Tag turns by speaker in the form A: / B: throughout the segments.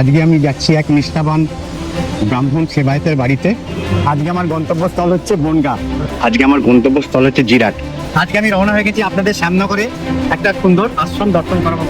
A: আজকে আমি যাচ্ছি এক নিষ্ঠাবান ব্রাহ্মণ সেবায়তের বাড়িতে। আজকে আমার গন্তব্যস্থল হচ্ছে বনগা। আজকে আমার গন্তব্যস্থল হচ্ছে জিরাট। আজকে আমি রওনা হয়ে গেছি আপনাদের শ্যামনগরে। একটা সুন্দর আশ্রম দর্শন করাবো।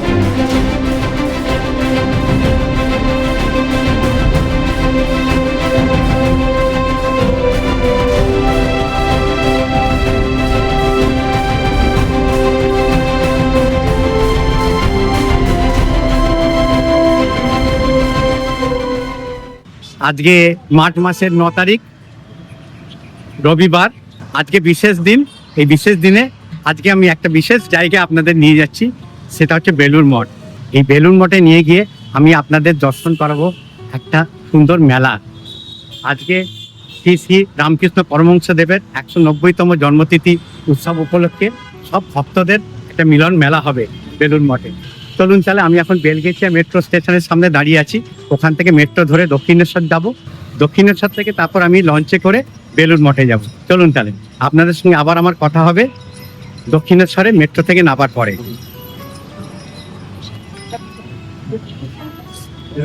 A: আজকে মার্চ মাসের ন তারিখ, রবিবার, আজকে বিশেষ দিন। এই বিশেষ দিনে আজকে আমি একটা বিশেষ জায়গায় আপনাদের নিয়ে যাচ্ছি, সেটা হচ্ছে বেলুর মঠ। এই বেলুর মঠে নিয়ে গিয়ে আমি আপনাদের দর্শন করাবো একটা সুন্দর মেলা। আজকে শ্রী শ্রী রামকৃষ্ণ পরমহংস দেবের একশো নব্বইতম জন্মতিথি উৎসব উপলক্ষে সব ভক্তদের একটা মিলন মেলা হবে বেলুর মঠে। চলুন তাহলে আমি এখন বেলগেছিয়া মেট্রো স্টেশনের সামনে দাঁড়িয়ে আছি। ওখান থেকে মেট্রো ধরে দক্ষিণেশ্বর যাব। দক্ষিণেশ্বর থেকে তারপর আমি লঞ্চে করে বেলুর মঠে যাব। চলুন তাহলে আপনাদের সঙ্গে আবার আমার কথা হবে। দক্ষিণেশ্বরে মেট্রো থেকে নামার পরে।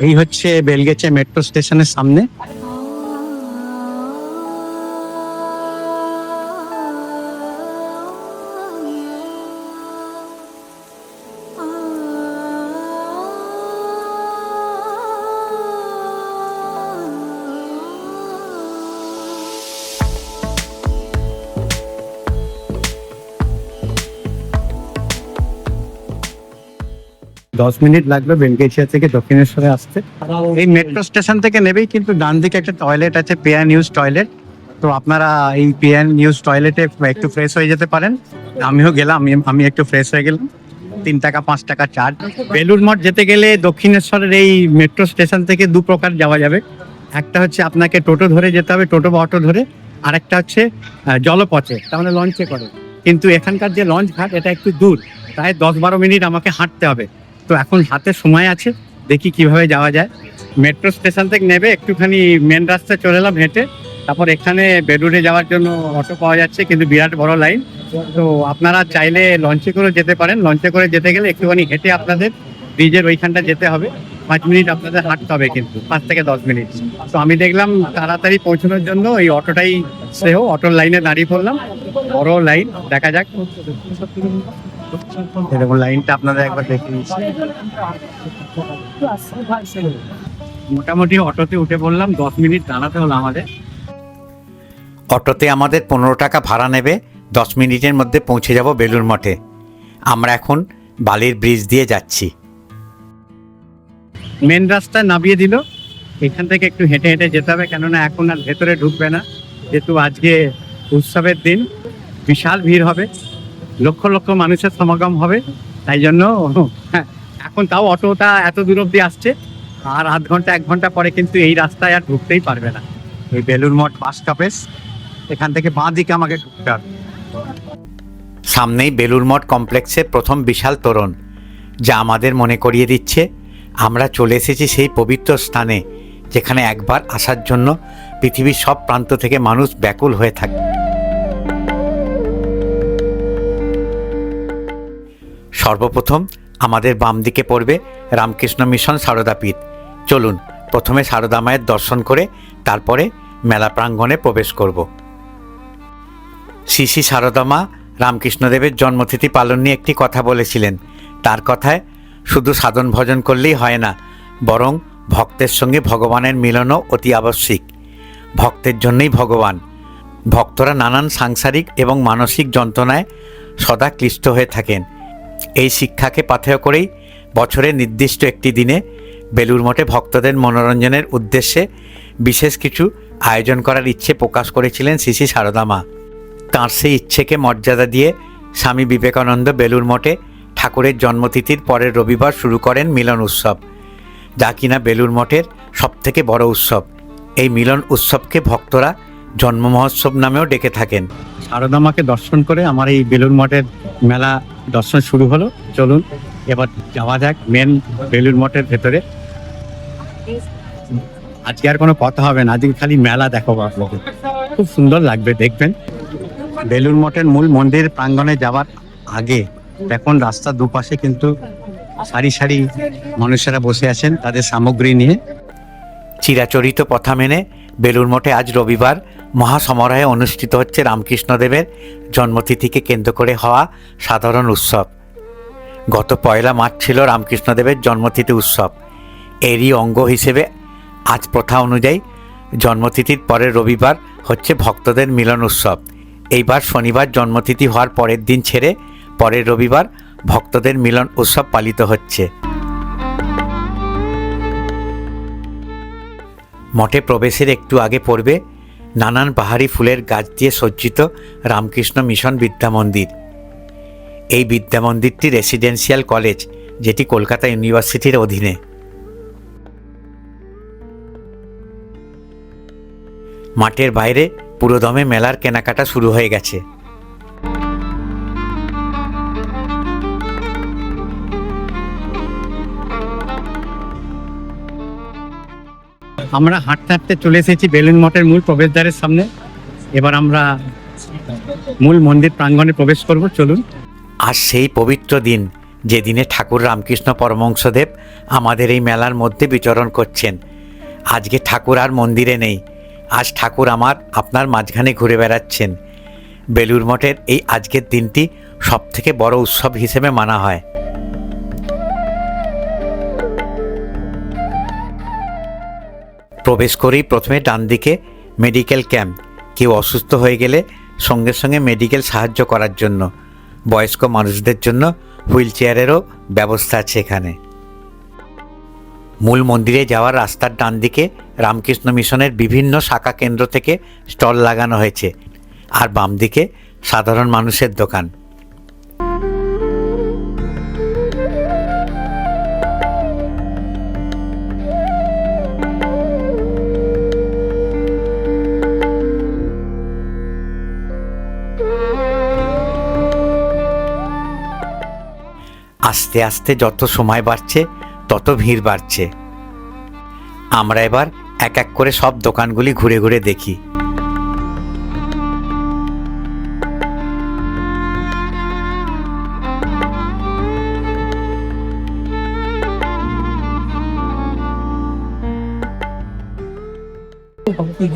A: এই হচ্ছে বেলগেছে মেট্রো স্টেশনের সামনে। দশ মিনিট লাগবে বেলগেছিয়া থেকে দক্ষিণেশ্বরে আসতে। এই মেট্রো স্টেশন থেকে নেবেই, কিন্তু ডান দিকে একটা টয়লেট আছে পেয়ার নিউজ টয়লেট তো আপনারা এই পেয়ার নিউজ টয়লেটে একটু ফ্রেশ হয়ে যেতে পারেন। আমিও গেলাম আমি একটু ফ্রেশ হয়ে গেলাম। তিন টাকা, পাঁচ টাকা চার্জ বেলুর মঠ যেতে গেলে দক্ষিণেশ্বরের এই মেট্রো স্টেশন থেকে দু প্রকার যাওয়া যাবে। একটা হচ্ছে আপনাকে টোটো ধরে যেতে হবে, টোটো বা অটো ধরে। আর একটা হচ্ছে জলপথে মানে লঞ্চে করে। কিন্তু এখানকার যে লঞ্চ ঘাট, এটা একটু দূর। প্রায় দশ বারো মিনিট আমাকে হাঁটতে হবে। তো এখন হাতে সময় আছে, দেখি কীভাবে যাওয়া যায়। মেট্রো স্টেশন থেকে নেবে, একটুখানি মেন রাস্তায় চলে এলাম হেঁটে, তারপর এখানে বেডুরে যাওয়ার জন্য অটো পাওয়া যাচ্ছে, কিন্তু বিরাট বড় লাইন তো আপনারা চাইলে লঞ্চে করে যেতে পারেন লঞ্চে করে যেতে গেলে একটুখানি হেঁটে আপনাদের ব্রিজের ওইখানটা যেতে হবে। পাঁচ মিনিট আপনাদের হাঁটতে হবে কিন্তু, পাঁচ থেকে দশ মিনিট। তো আমি দেখলাম তাড়াতাড়ি পৌঁছানোর জন্য এই অটোটাই সেহ অটোর লাইনে দাঁড়িয়ে পড়লাম। বড় লাইন দেখা যাক। এরকম লাইনটা আপনাদের একবার দেখে নিচ্ছি মোটামুটি অটোতে উঠে পড়লাম দশ মিনিট দাঁড়াতে হলো আমাদের।
B: অটোতে আমাদের পনেরো টাকা ভাড়া নেবে দশ মিনিটের মধ্যে পৌঁছে যাব বেলুর মঠে। আমরা এখন বালির ব্রিজ দিয়ে যাচ্ছি।
A: মেন রাস্তায় নামিয়ে দিল। এখান থেকে একটু হেঁটে হেঁটে যেতে হবে কেননা এখন আর ভেতরে ঢুকবে না। যেহেতু আজকে উৎসবের দিন বিশাল ভিড় হবে। লক্ষ লক্ষ মানুষের সমাগম হবে, তাই জন্য এখন তাও অটোটা এত দূর অব্দি আসছে, আর আধ ঘণ্টা, এক ঘণ্টা পরে কিন্তু এই রাস্তায় আর ঢুকতেই পারবে না। ওই বেলুর মঠ, বাস স্টপেজ এখান থেকে বাঁ দিকে আমাকে ঢুকতে হবে।
B: সামনেই বেলুর মঠ কমপ্লেক্সের প্রথম বিশাল তোরণ, যা আমাদের মনে করিয়ে দিচ্ছে, আমরা চলে এসেছি সেই পবিত্র স্থানে, যেখানে একবার আসার জন্য পৃথিবীর সব প্রান্ত থেকে মানুষ ব্যাকুল হয়ে থাকে। সর্বপ্রথম আমাদের বাম দিকে পড়বে রামকৃষ্ণ মিশন সারদাপীঠ চলুন, প্রথমে সারদা মায়ের দর্শন করে তারপরে মেলা প্রাঙ্গণে প্রবেশ করব। শ্রী শ্রী সারদা মা রামকৃষ্ণদেবের জন্মতিথি পালন নিয়ে একটি কথা বলেছিলেন। তার কথায় শুধু সাধন ভজন করলেই হয় না, বরং ভক্তের সঙ্গে ভগবানের মিলনও অতি আবশ্যিক। ভক্তের জন্যই ভগবান। ভক্তরা নানান সাংসারিক এবং মানসিক যন্ত্রণায় সদা ক্লিষ্ট হয়ে থাকেন। এই শিক্ষাকে পাথেয় করেই বছরের নির্দিষ্ট একটি দিনে বেলুর মঠে ভক্তদের মনোরঞ্জনের উদ্দেশ্যে বিশেষ কিছু আয়োজন করার ইচ্ছে প্রকাশ করেছিলেন শ্রী শ্রী সারদা মা। তাঁর সেই ইচ্ছেকে মর্যাদা দিয়ে স্বামী বিবেকানন্দ বেলুর মঠে ঠাকুরের জন্মতিথির পরের রবিবার শুরু করেন মিলন উৎসব, যা কিনা বেলুর মঠের সবথেকে বড় উৎসব। এই মিলন উৎসবকে ভক্তরা জন্ম মহোৎসব নামেও ডেকে থাকেন।
A: সারদা মাকে দর্শন করে আমার এই বেলুর মঠের মেলা দর্শন শুরু হলো। চলুন, এবার যাওয়া যাক মেন বেলুর মঠের ভেতরে। আজকে আর কোনো কথা হবে না, আজকে খালি মেলা দেখো আপনাকে খুব সুন্দর লাগবে, দেখবেন। বেলুর মঠের মূল মন্দির প্রাঙ্গণে যাওয়ার আগে এখন রাস্তার দুপাশে কিন্তু সারি সারি মানুষেরা বসে আছেন তাদের সামগ্রী নিয়ে।
B: চিরাচরিত প্রথা মেনে বেলুর মঠে আজ রবিবার মহাসমারোহে অনুষ্ঠিত হচ্ছে রামকৃষ্ণদেবের জন্মতিথিকে কেন্দ্র করে হওয়া সাধারণ উৎসব। গত পয়লা মার্চ ছিল রামকৃষ্ণদেবের জন্মতিথি উৎসব। এরই অঙ্গ হিসেবে আজ প্রথা অনুযায়ী জন্মতিথির পরের রবিবার হচ্ছে ভক্তদের মিলন উৎসব। এইবার শনিবার জন্মতিথি হওয়ার পরের দিন ছেড়ে পরের রবিবার ভক্তদের মিলন উৎসব পালিত হচ্ছে। মঠে প্রবেশের একটু আগে পড়বে নানান পাহাড়ি ফুলের গাছ দিয়ে সজ্জিত রামকৃষ্ণ মিশন বিদ্যা মন্দির। এই বিদ্যা মন্দিরটি রেসিডেন্সিয়াল কলেজ, যেটি কলকাতা ইউনিভার্সিটির অধীনে। মাঠের বাইরে পুরোদমে মেলার কেনাকাটা শুরু হয়ে গেছে।
A: আমরা হাঁটতে হাঁটতে চলে এসেছি বেলুন মঠের মূল প্রবেশদ্বারের সামনে। এবার আমরা মূল মন্দির প্রাঙ্গণে প্রবেশ করব, চলুন।
B: আর সেই পবিত্র দিন, যেদিনে ঠাকুর রামকৃষ্ণ পরমংশদেব আমাদের এই মেলার মধ্যে বিচরণ করছেন। আজকে ঠাকুর আর মন্দিরে নেই, আজ ঠাকুর আমার আপনার মাঝখানে ঘুরে বেড়াচ্ছেন। বেলুর মঠের এই আজকের দিনটি সবথেকে বড় উৎসব হিসেবে মানা হয়। প্রবেশ করেই প্রথমে ডান দিকে মেডিকেল ক্যাম্প কেউ অসুস্থ হয়ে গেলে সঙ্গে সঙ্গে মেডিকেল সাহায্য করার জন্য। বয়স্ক মানুষদের জন্য হুইল চেয়ারেরও ব্যবস্থা আছে এখানে। মূল মন্দিরে যাওয়ার রাস্তার ডান দিকে রামকৃষ্ণ মিশনের বিভিন্ন শাখা কেন্দ্র থেকে স্টল লাগানো হয়েছে। আর বাম দিকে সাধারণ মানুষের দোকান। আস্তে আস্তে যত সময় বাড়ছে, তত ভিড় বাড়ছে। আমরা এবার এক এক করে সব দোকানগুলি ঘুরে ঘুরে দেখি।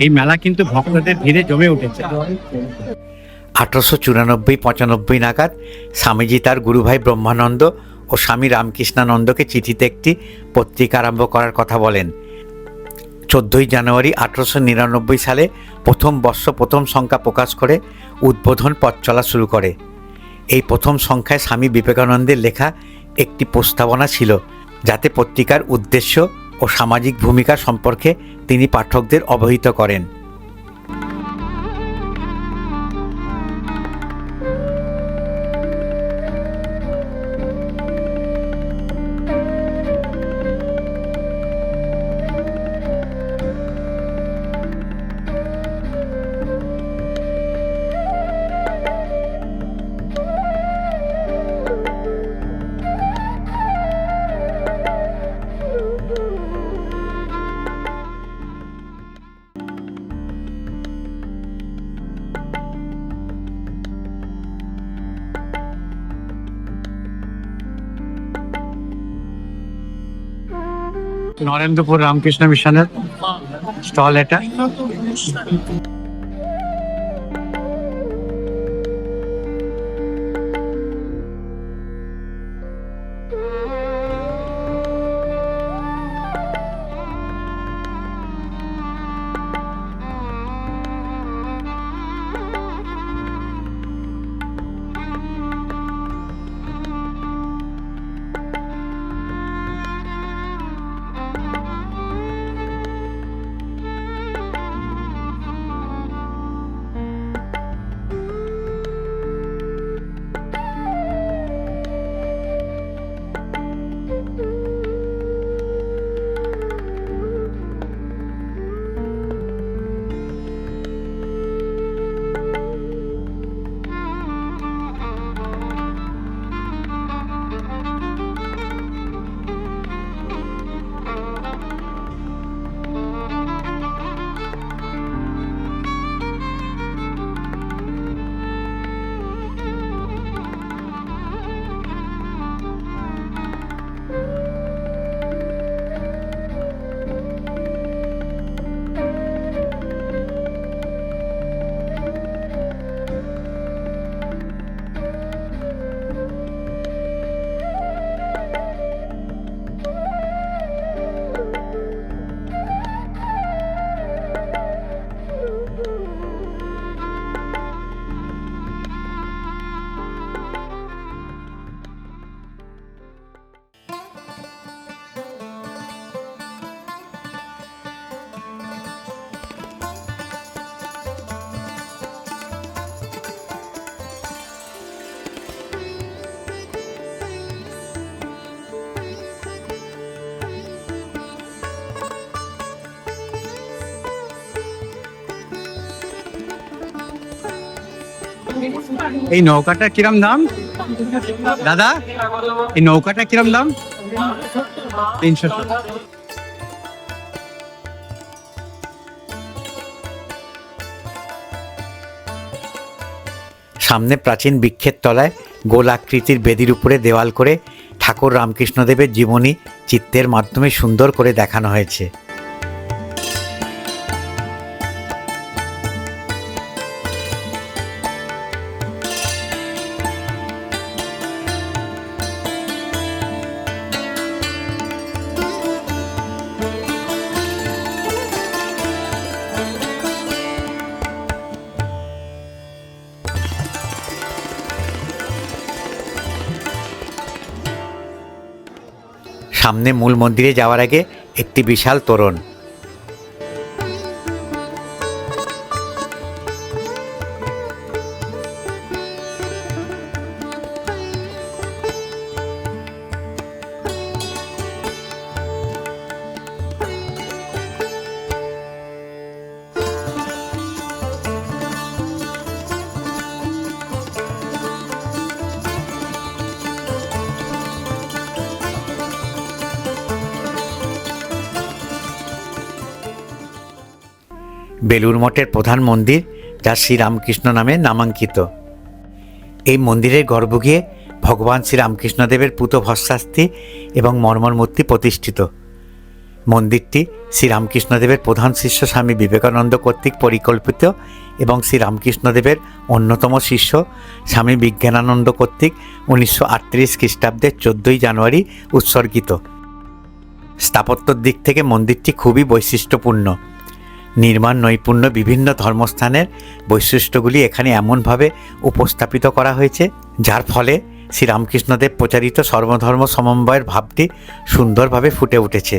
A: এই মেলা কিন্তু ভক্তদের ভিড়ে জমে উঠেছে।
B: আঠারোশো চুরানব্বই পঁচানব্বই নাগাদ স্বামীজি তার গুরুভাই ব্রহ্মানন্দ ও স্বামী রামকৃষ্ণানন্দকে চিঠিতে একটি পত্রিকা আরম্ভ করার কথা বলেন। চোদ্দোই জানুয়ারি আঠারোশো নিরানব্বই সালে প্রথম বর্ষ প্রথম সংখ্যা প্রকাশ করে উদ্বোধন পথ চলা শুরু করে। এই প্রথম সংখ্যায় স্বামী বিবেকানন্দের লেখা একটি প্রস্তাবনা ছিল যাতে পত্রিকার উদ্দেশ্য ও সামাজিক ভূমিকা সম্পর্কে তিনি পাঠকদের অবহিত করেন।
A: নরেন্দ্রপুর রামকৃষ্ণ মিশনের স্টল এটা। এই নৌকাটা কিরম দাম? দাদা, এই নৌকাটা কিরম দাম? তিনশো
B: সামনে প্রাচীন বৃক্ষের তলায় গোল আকৃতির বেদির উপরে দেওয়াল করে ঠাকুর রামকৃষ্ণদেবের জীবনী চিত্রের মাধ্যমে সুন্দর করে দেখানো হয়েছে। সামনে মূল মন্দিরে যাওয়ার আগে একটি বিশাল তোরণ। বেলুর মঠের প্রধান মন্দির, যা শ্রীরামকৃষ্ণ নামে নামাঙ্কিত। এই মন্দিরের গর্ভ গিয়ে ভগবান শ্রীরামকৃষ্ণদেবের পুত ভস্মাস্তি এবং মর্মর মূর্তি প্রতিষ্ঠিত। মন্দিরটি শ্রীরামকৃষ্ণদেবের প্রধান শিষ্য স্বামী বিবেকানন্দ কর্তৃক পরিকল্পিত এবং শ্রীরামকৃষ্ণদেবের অন্যতম শিষ্য স্বামী বিজ্ঞানানন্দ কর্তৃক উনিশশো আটত্রিশ খ্রিস্টাব্দের চোদ্দোই জানুয়ারি উৎসর্গিত। স্থাপত্যর দিক থেকে মন্দিরটি খুবই বৈশিষ্ট্যপূর্ণ। নির্মাণ নৈপুণ্য বিভিন্ন ধর্মস্থানের বৈশিষ্ট্যগুলি এখানে এমনভাবে উপস্থাপিত করা হয়েছে, যার ফলে শ্রীরামকৃষ্ণদেব প্রচারিত সর্বধর্ম সমন্বয়ের ভাবটি সুন্দরভাবে ফুটে উঠেছে।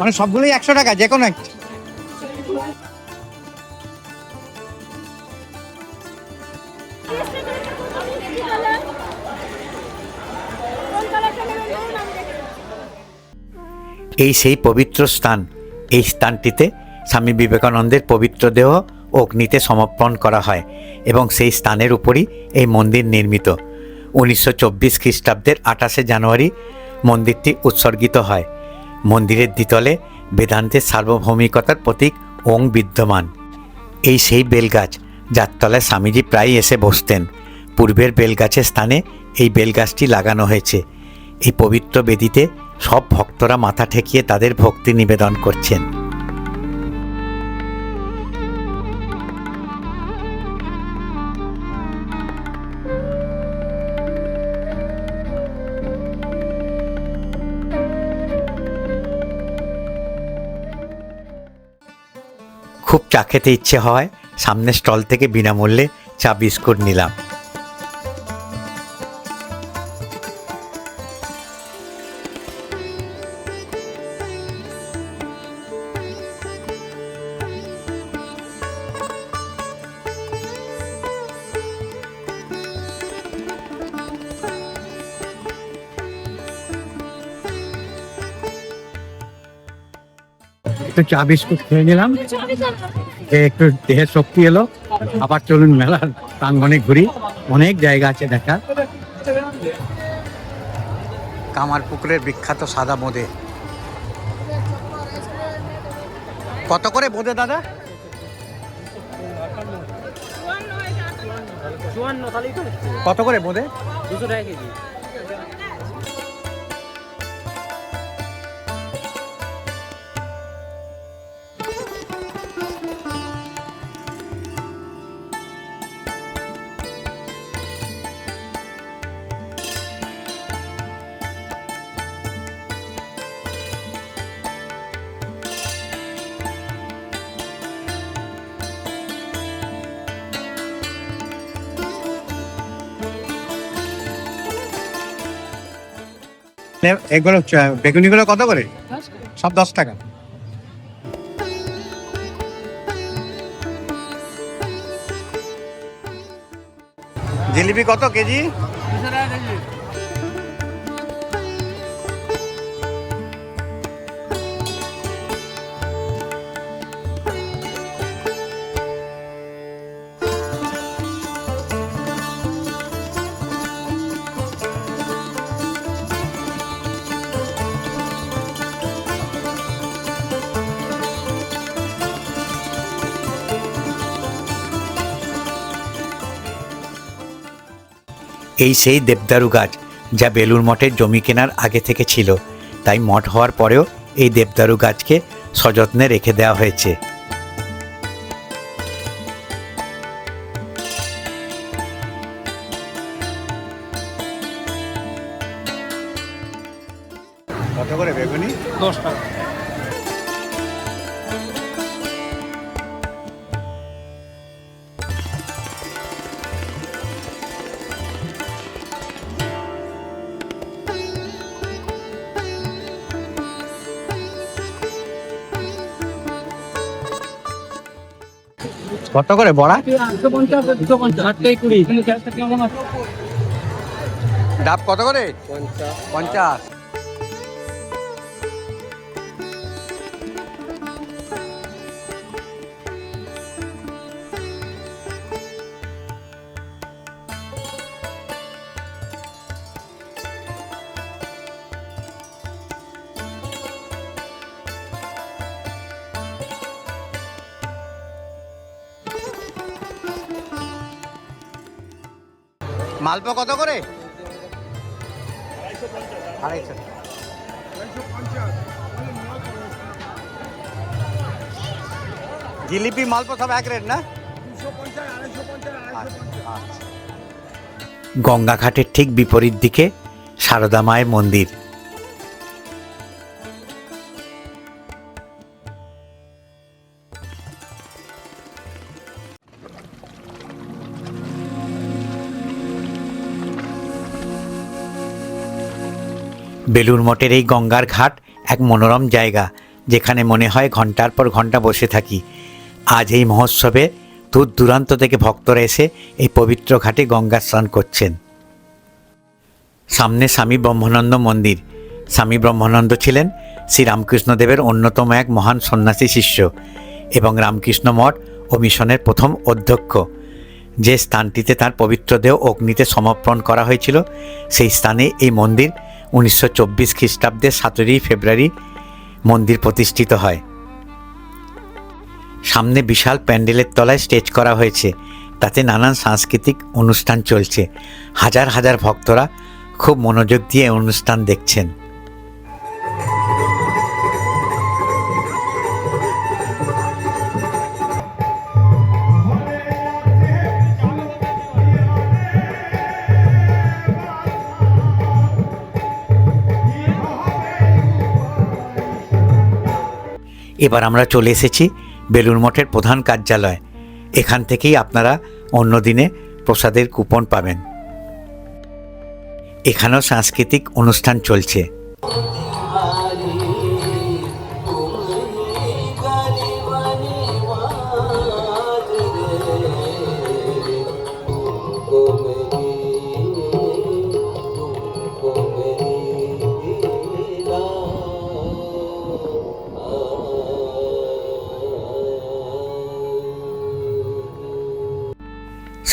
A: মানে সবগুলোই একশো টাকা যে কোনো একটা
B: এই সেই পবিত্র স্থান। এই স্থানটিতে স্বামী বিবেকানন্দের পবিত্র দেহ অগ্নিতে সমর্পণ করা হয় এবং সেই স্থানের উপরই এই মন্দির নির্মিত। উনিশশো চব্বিশ খ্রিস্টাব্দের আঠাশে জানুয়ারি মন্দিরটি উৎসর্গিত হয়। মন্দিরের দ্বিতলে বেদান্তের সার্বভৌমিকতার প্রতীক ওং বিদ্যমান। এই সেই বেলগাছ যার তলায় স্বামীজি প্রায় এসে বসতেন। পূর্বের বেলগাছের স্থানে এই বেলগাছটি লাগানো হয়েছে। এই পবিত্র বেদিতে সব ভক্তরা মাথা ঠেকিয়ে তাদের ভক্তি নিবেদন করছেন। চা খেতে ইচ্ছে হয় সামনের স্টল থেকে বিনামূল্যে চা বিস্কুট নিলাম।
A: চা বিস্কুট খেয়ে নিলাম। একটু দেহের শক্তি এলো। আবার চলুন মেলার প্রাঙ্গনে ঘুরি। অনেক জায়গা আছে দেখার। কামার পুকুরের বিখ্যাত সাদা বোঁদে। কত করে বোঁদে দাদা? কত করে বোঁদে?
C: দুশো টাকা কেজি।
A: এগুলো বেগুনিগুলো কত করে? সব দশ টাকা। জিলিপি কত কেজি।
B: এই সেই দেবদারু গাছ যা বেলুর মঠের জমি কেনার আগে থেকে ছিল। তাই মঠ হওয়ার পরেও এই দেবদারু গাছকে সযত্নে রেখে দেওয়া হয়েছে।
A: কত করে বেগুনি?
C: দশ টাকা।
A: কত করে বড়া? ডাব কত করে?
C: পঞ্চাশ।
A: মালপো কত করে? জিলিপি, মালপো সব এক রেট না।
B: গঙ্গাঘাটের ঠিক বিপরীত দিকে সারদা মায়ের মন্দির। বেলুর মঠের এই গঙ্গার ঘাট এক মনোরম জায়গা, যেখানে মনে হয় ঘণ্টার পর ঘণ্টা বসে থাকি। আজ এই মহোৎসবে দূর দূরান্ত থেকে ভক্তরা এসে এই পবিত্র ঘাটে গঙ্গা স্নান করছেন। সামনে স্বামী ব্রহ্মানন্দ মন্দির। স্বামী ব্রহ্মানন্দ ছিলেন শ্রী রামকৃষ্ণদেবের অন্যতম এক মহান সন্ন্যাসী শিষ্য এবং রামকৃষ্ণ মঠ ও মিশনের প্রথম অধ্যক্ষ। যে স্থানটিতে তার পবিত্র দেহ অগ্নিতে সমর্পণ করা হয়েছিল, সেই স্থানে এই মন্দির উনিশশো চব্বিশ খ্রিস্টাব্দে সতেরোই ফেব্রুয়ারি মন্দির প্রতিষ্ঠিত হয়। সামনে বিশাল প্যান্ডেলের তলায় স্টেজ করা হয়েছে। তাতে নানান সাংস্কৃতিক অনুষ্ঠান চলছে। হাজার হাজার ভক্তরা খুব মনোযোগ দিয়ে অনুষ্ঠান দেখছেন। এবার আমরা চলে এসেছি বেলুর মঠের প্রধান কার্যালয়। এখান থেকেই আপনারা অন্য দিনে প্রসাদের কুপন পাবেন। এখানেও সাংস্কৃতিক অনুষ্ঠান চলছে।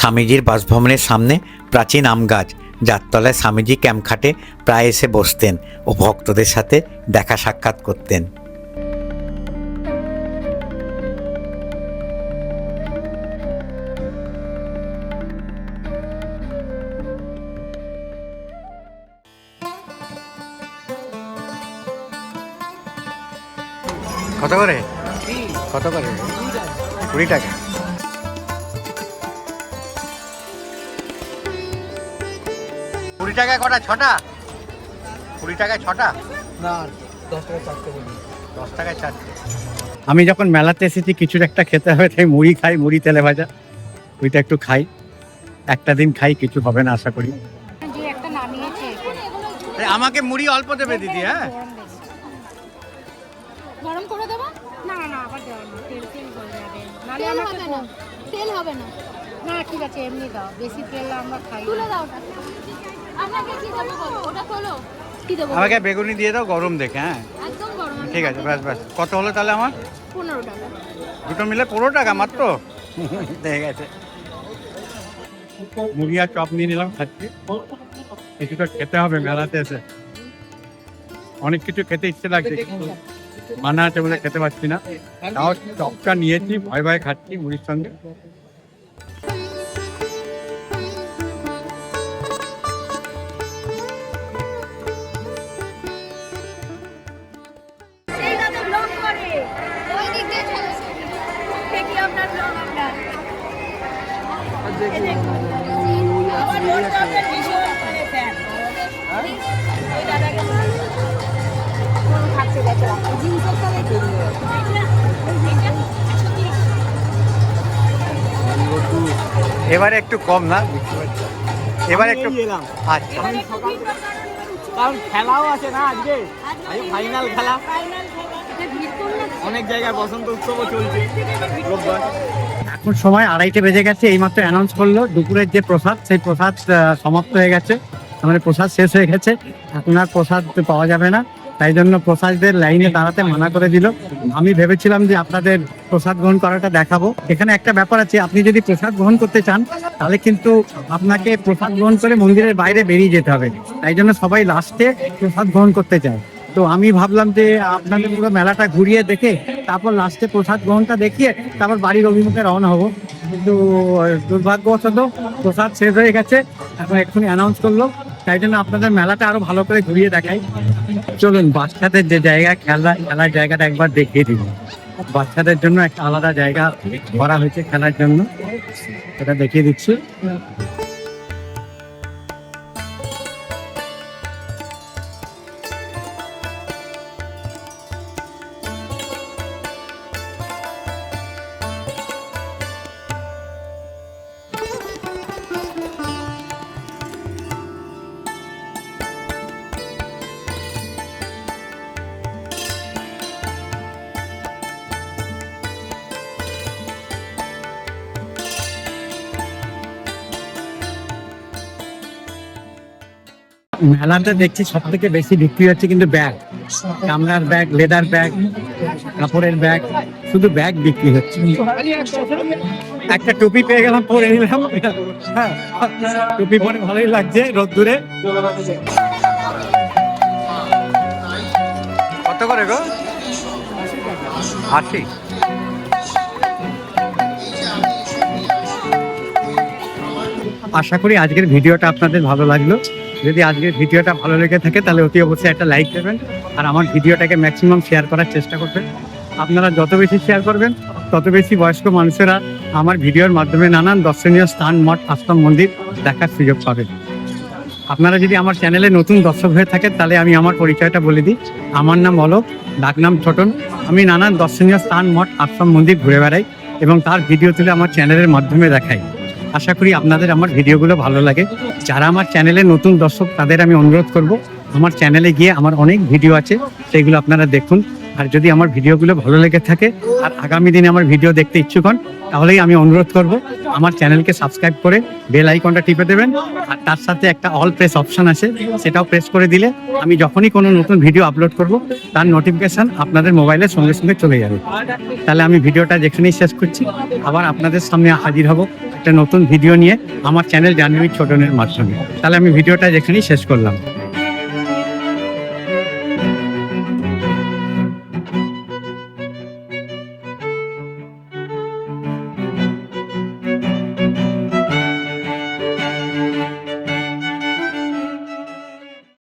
B: স্বামীজির বাসভবনের সামনে প্রাচীন আম গাছ। যার তলায় স্বামীজি ক্যাম্প খাটে প্রায় এসে বসতেন ও ভক্তদের সাথে দেখা সাক্ষাৎ করতেন।
A: কত করে? কত করে? কুড়ি টাকা। কুড়ি টাকায় কটা? ছটা? কুড়ি টাকায় ছটা?
C: না দশ টাকা চারটে
A: দশ টাকায় চারটে। আমি যখন মেলাতে এসেছি কিছুর একটা খেতে হবে তাই মুড়ি খাই মুড়ি তেলে ভাজা। ওইটা একটু খাই। একটা দিন খাই কিছু হবে না আশা করি।
D: যে একটা নামিয়েছে
A: আমাকে মুড়ি অল্প দেবে দিদি হ্যাঁ?
D: গরম করে দেবো? না না না আবার দেওয়া না। তেল তেল করে যাবে নাহলে আমাকে তেল হবে না। না ঠিক আছে এমনি দাও। বেশি তেল আমরা খাই তুলে দাও। আপনাকে কি দেবো বলো? ওটা তোলো। কি দেবো
A: আমাকে বেগুনি দিয়ে দাও গরম দেখে হ্যাঁ।
D: একদম গরম আমি
A: ঠিক আছে ব্যাস ব্যাস। কত হলো তাহলে আমার?
D: পনেরো টাকা।
A: দুটো মিলে পনেরো টাকা মাত্র? ঠিক আছে। মুড়ি আর চপ নিয়ে নিলাম খাচ্ছি। কিছু তো খেতে হবে মেলাতে এসে। অনেক কিছু খেতে ইচ্ছে লাগছে মানা আছে বলে খেতে পারছি না। তাও চপটা নিয়েছি ভয় ভয় খাচ্ছি মুড়ির সঙ্গে। এবারে একটু কম না? এবারে একটু আচ্ছা।
C: কারণ খেলাও আছে না আজকে। আজকে ফাইনাল খেলা। অনেক জায়গায় বসন্ত উৎসবও চলছে। রোববার।
A: এখন সময় আড়াইটে বেজে গেছে, এইমাত্র অ্যানাউন্স করল দুপুরের যে প্রসাদ, সেই প্রসাদ সমাপ্ত হয়ে গেছে। আমাদের প্রসাদ শেষ হয়ে গেছে। এখন আর প্রসাদ পাওয়া যাবে না। তাই জন্য প্রসাদের লাইনে দাঁড়াতে মানা করে দিল। আমি ভেবেছিলাম যে আপনাদের প্রসাদ গ্রহণ করাটা দেখাবো। এখানে একটা ব্যাপার আছে, আপনি যদি প্রসাদ গ্রহণ করতে চান, তাহলে কিন্তু আপনাকে প্রসাদ গ্রহণ করে মন্দিরের বাইরে বেরিয়ে যেতে হবে। তাই জন্য সবাই লাস্টে প্রসাদ গ্রহণ করতে চায়। তো আমি ভাবলাম যে আপনাদের পুরো মেলাটা ঘুরিয়ে দেখে তারপর লাস্টে প্রসাদ গ্রহণটা দেখিয়ে তারপর বাড়ির অভিমুখে রওনা হব। কিন্তু দুর্ভাগ্যবশত প্রসাদ শেষ হয়ে গেছে। এখন এক্ষুনি অ্যানাউন্স করল। তাই জন্য আপনাদের মেলাটা আরও ভালো করে ঘুরিয়ে দেখাই। চলুন, বাচ্চাদের যে জায়গা, খেলা খেলার জায়গাটা একবার দেখিয়ে দিন বাচ্চাদের জন্য একটা আলাদা জায়গা করা হয়েছে খেলার জন্য। সেটা দেখিয়ে দিচ্ছি। মেলাতে দেখছি সব থেকে বেশি বিক্রি হচ্ছে কিন্তু ব্যাগ। কামরার ব্যাগ লেদার ব্যাগ কাপড়ের ব্যাগ শুধু ব্যাগ বিক্রি হচ্ছে। একটা টুপি পেয়ে গেলাম পরে নিলাম। হ্যাঁ, টুপি পরে ভালোই লাগছে রোদ্দুরে। কত করে গো? আশি। আশা করি আজকের ভিডিওটা আপনাদের ভালো লাগল। যদি আজকের ভিডিওটা ভালো লেগে থাকে, তাহলে অতি অবশ্যই একটা লাইক দেবেন আর আমার ভিডিওটাকে ম্যাক্সিমাম শেয়ার করার চেষ্টা করবেন। আপনারা যত বেশি শেয়ার করবেন, তত বেশি বয়স্ক মানুষেরা আমার ভিডিওর মাধ্যমে নানান দর্শনীয় স্থান, মঠ, আশ্রম, মন্দির দেখার সুযোগ পাবেন আপনারা যদি আমার চ্যানেলে নতুন দর্শক হয়ে থাকেন, তাহলে আমি আমার পরিচয়টা বলে দিই। আমার নাম অলোক ডাকনাম ছোটন। আমি নানান দর্শনীয় স্থান, মঠ, আশ্রম, মন্দির ঘুরে বেড়াই এবং তার ভিডিও তুলে আমার চ্যানেলের মাধ্যমে দেখাই। আশা করি আপনাদের আমার ভিডিওগুলো ভালো লাগে। যারা আমার চ্যানেলে নতুন দর্শক, তাদের আমি অনুরোধ করব, আমার চ্যানেলে গিয়ে আমার অনেক ভিডিও আছে, সেগুলো আপনারা দেখুন। আর যদি আমার ভিডিওগুলো ভালো লেগে থাকে, আর আগামী দিনে আমার ভিডিও দেখতে ইচ্ছুক হন, তাহলেই আমি অনুরোধ করব, আমার চ্যানেলকে সাবস্ক্রাইব করে বেল আইকনটা টিপে দেবেন। আর তার সাথে একটা অল প্রেস অপশন আছে, সেটাও প্রেস করে দিলে আমি যখনই কোনো নতুন ভিডিও আপলোড করব, তার নোটিফিকেশন আপনাদের মোবাইলের সঙ্গে সঙ্গে চলে যাবে। তাহলে আমি ভিডিওটা যেখানেই শেষ করছি, আবার আপনাদের সামনে হাজির হব। একটা নতুন ভিডিও নিয়ে আমার চ্যানেল জাহ্নবী ছোটনের মাধ্যমে। তাহলে আমি ভিডিওটা যেখানেই শেষ করলাম।